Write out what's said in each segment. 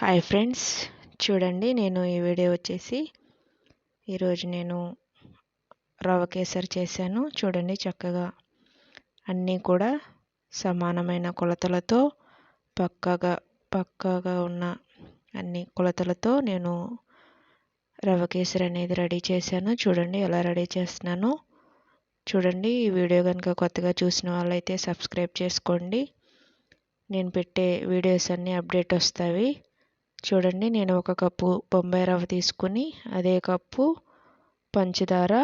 Hi friends చూడండి నేను ఈ వీడియో వచ్చేసి ఈరోజు నేను రవ కేసరి చేశాను. చూడండి చక్కగా అన్నీ కూడా సమానమైన కొలతలతో పక్కగా పక్కగా ఉన్న అన్ని కొలతలతో నేను రవ కేసరి అనేది రెడీ చేశాను. చూడండి ఎలా రెడీ చేస్తున్నానో. చూడండి ఈ వీడియో కనుక కొత్తగా చూసిన వాళ్ళైతే సబ్స్క్రైబ్ చేసుకోండి. నేను పెట్టే వీడియోస్ అన్నీ అప్డేట్ వస్తాయి. చూడండి నేను ఒక కప్పు బొంబాయి రవ్వ తీసుకుని అదే కప్పు పంచదార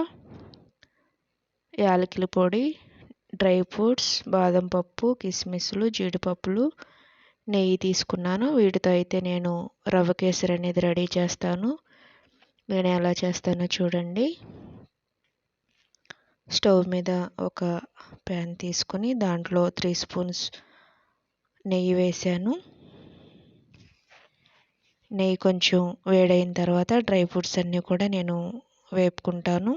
యాలకుల పొడి డ్రై ఫ్రూట్స్ బాదం పప్పు కిస్మిస్లు జీడిపప్పులు నెయ్యి తీసుకున్నాను. వీటితో అయితే నేను రవ్వ కేసరి అనేది రెడీ చేస్తాను. నేను ఎలా చేస్తానో చూడండి. స్టవ్ మీద ఒక ప్యాన్ తీసుకుని దాంట్లో త్రీ స్పూన్స్ నెయ్యి వేసాను. నెయ్యి కొంచెం వేడైన తర్వాత డ్రై ఫ్రూట్స్ అన్నీ కూడా నేను వేపుకుంటాను.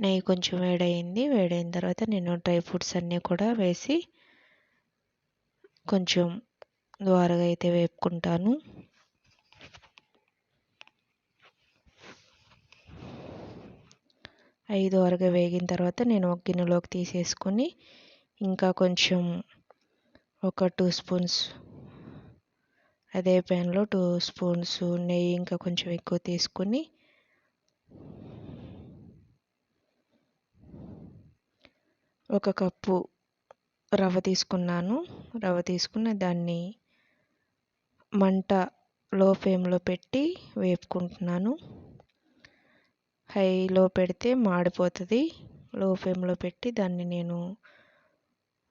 నెయ్యి కొంచెం వేడైంది వేడైన తర్వాత నేను డ్రై ఫ్రూట్స్ అన్నీ కూడా వేసి కొంచెం ద్వారగా అయితే వేపుకుంటాను. ఐదు వరకు వేగిన తర్వాత నేను ఒక గిన్నెలోకి తీసేసుకొని ఇంకా కొంచెం ఒక టూ స్పూన్స్ అదే ప్యాన్లో టూ స్పూన్స్ నెయ్యి ఇంకా కొంచెం ఎక్కువ తీసుకుని ఒక కప్పు రవ్వ తీసుకున్నాను. రవ్వ తీసుకుని దాన్ని మంట లో ఫ్లేమ్లో పెట్టి వేపుకుంటున్నాను. హైలో పెడితే మాడిపోతుంది. లో ఫ్లేమ్లో పెట్టి దాన్ని నేను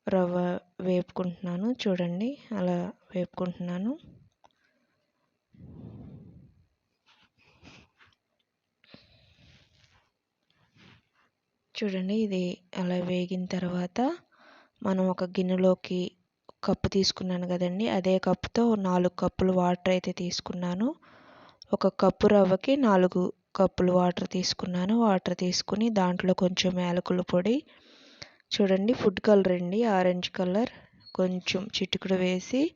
రవ్వ వేపుకుంటున్నాను. చూడండి అలా వేపుకుంటున్నాను. చూడండి ఇది అలా వేగిన తర్వాత మనం ఒక గిన్నెలోకి కప్పు తీసుకున్నాను కదండి. అదే కప్పుతో నాలుగు కప్పులు వాటర్ అయితే తీసుకున్నాను. ఒక కప్పు రవ్వకి నాలుగు కప్పులు వాటర్ తీసుకున్నాను. వాటర్ తీసుకుని దాంట్లో కొంచెం యాలకుల పొడి. చూడండి ఫుడ్ కలర్ అండి. Orange colour. కొంచెం చిటుకుడు వేసి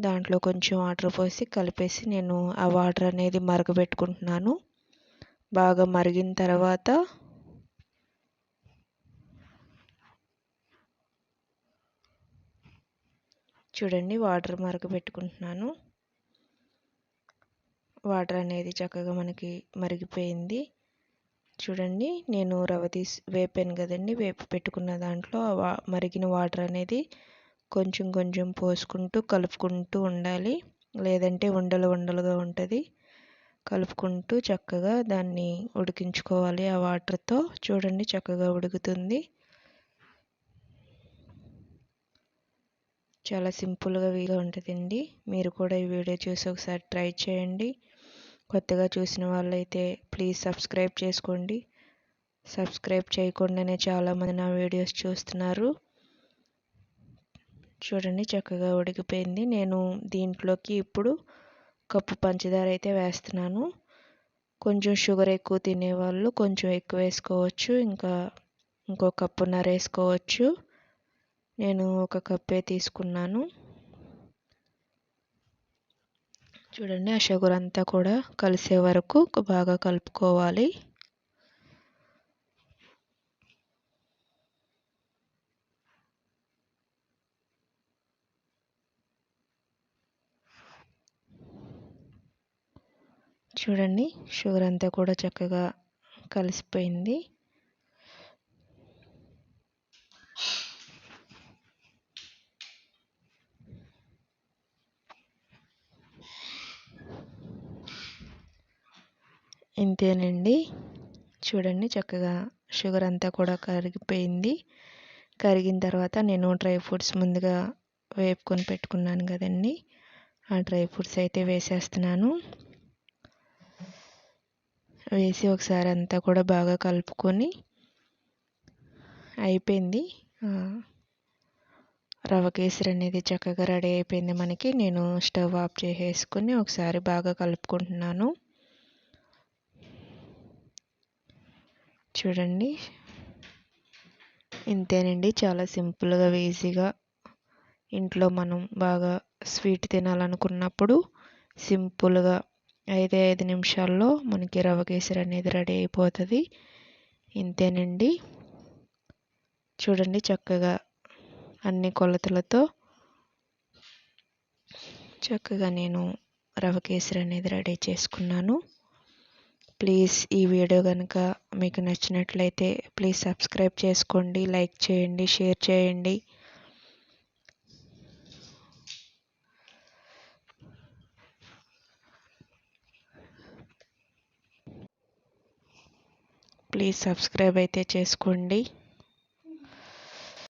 దాంట్లో కొంచెం వాటర్ పోసి కలిపేసి నేను ఆ వాటర్ అనేది మరగబెట్టుకుంటున్నాను. బాగా మరిగిన తర్వాత చూడండి వాటర్ మరగబెట్టుకుంటున్నాను. వాటర్ అనేది చక్కగా మనకి మరిగిపోయింది. చూడండి నేను రవ్వ తీసి వేపాను కదండి. వేపు పెట్టుకున్న దాంట్లో మరిగిన వాటర్ అనేది కొంచెం కొంచెం పోసుకుంటూ కలుపుకుంటూ ఉండాలి. లేదంటే ఉండలు ఉండలుగా ఉంటుంది. కలుపుకుంటూ చక్కగా దాన్ని ఉడికించుకోవాలి ఆ వాటర్తో. చూడండి చక్కగా ఉడుకుతుంది. చాలా సింపుల్గా వీలుగా ఉంటుందండి. మీరు కూడా ఈ వీడియో చూసి ఒకసారి ట్రై చేయండి. కొత్తగా చూసిన వాళ్ళైతే ప్లీజ్ సబ్స్క్రైబ్ చేసుకోండి. సబ్స్క్రైబ్ చేయకుండానే చాలామంది నా వీడియోస్ చూస్తున్నారు. చూడండి చక్కగా ఉడికిపోయింది. నేను దీంట్లోకి ఇప్పుడు కప్పు పంచదార అయితే వేస్తున్నాను. కొంచెం షుగర్ ఎక్కువ తినేవాళ్ళు కొంచెం ఎక్కువ వేసుకోవచ్చు. ఇంకా ఇంకో కప్పున్నర వేసుకోవచ్చు నేను ఒక కప్పే తీసుకున్నాను. చూడండి ఆ షుగర్ అంతా కూడా కలిసే వరకు బాగా కలుపుకోవాలి. చూడండి షుగర్ అంతా కూడా చక్కగా కలిసిపోయింది. ఇంతేనండి. చూడండి చక్కగా షుగర్ అంతా కూడా కరిగిపోయింది. కరిగిన తర్వాత నేను డ్రై ఫ్రూట్స్ ముందుగా వేపుకొని పెట్టుకున్నాను కదండి. ఆ డ్రై ఫ్రూట్స్ అయితే వేసేస్తున్నాను. వేసి ఒకసారి అంతా కూడా బాగా కలుపుకొని అయిపోయింది. రవ కేసరి అనేది చక్కగా రెడీ అయిపోయింది మనకి. నేను స్టవ్ ఆఫ్ చేసేసుకుని ఒకసారి బాగా కలుపుకుంటున్నాను. చూడండి. ఇంతేనండి. చాలా సింపుల్గా ఈజీగా ఇంట్లో మనం బాగా స్వీట్ తినాలనుకున్నప్పుడు సింపుల్గా ఐదే ఐదు నిమిషాల్లో మనకి రవ కేసరి అనేది రెడీ అయిపోతుంది. ఇంతేనండి. చూడండి చక్కగా అన్ని కొలతలతో చక్కగా నేను రవ కేసరి అనేది రెడీ చేసుకున్నాను. ప్లీజ్ ఈ వీడియో కనుక మీకు నచ్చినట్లయితే ప్లీజ్ సబ్స్క్రైబ్ చేసుకోండి లైక్ చేయండి షేర్ చేయండి. ప్లీజ్ సబ్స్క్రైబ్ అయితే చేసుకోండి.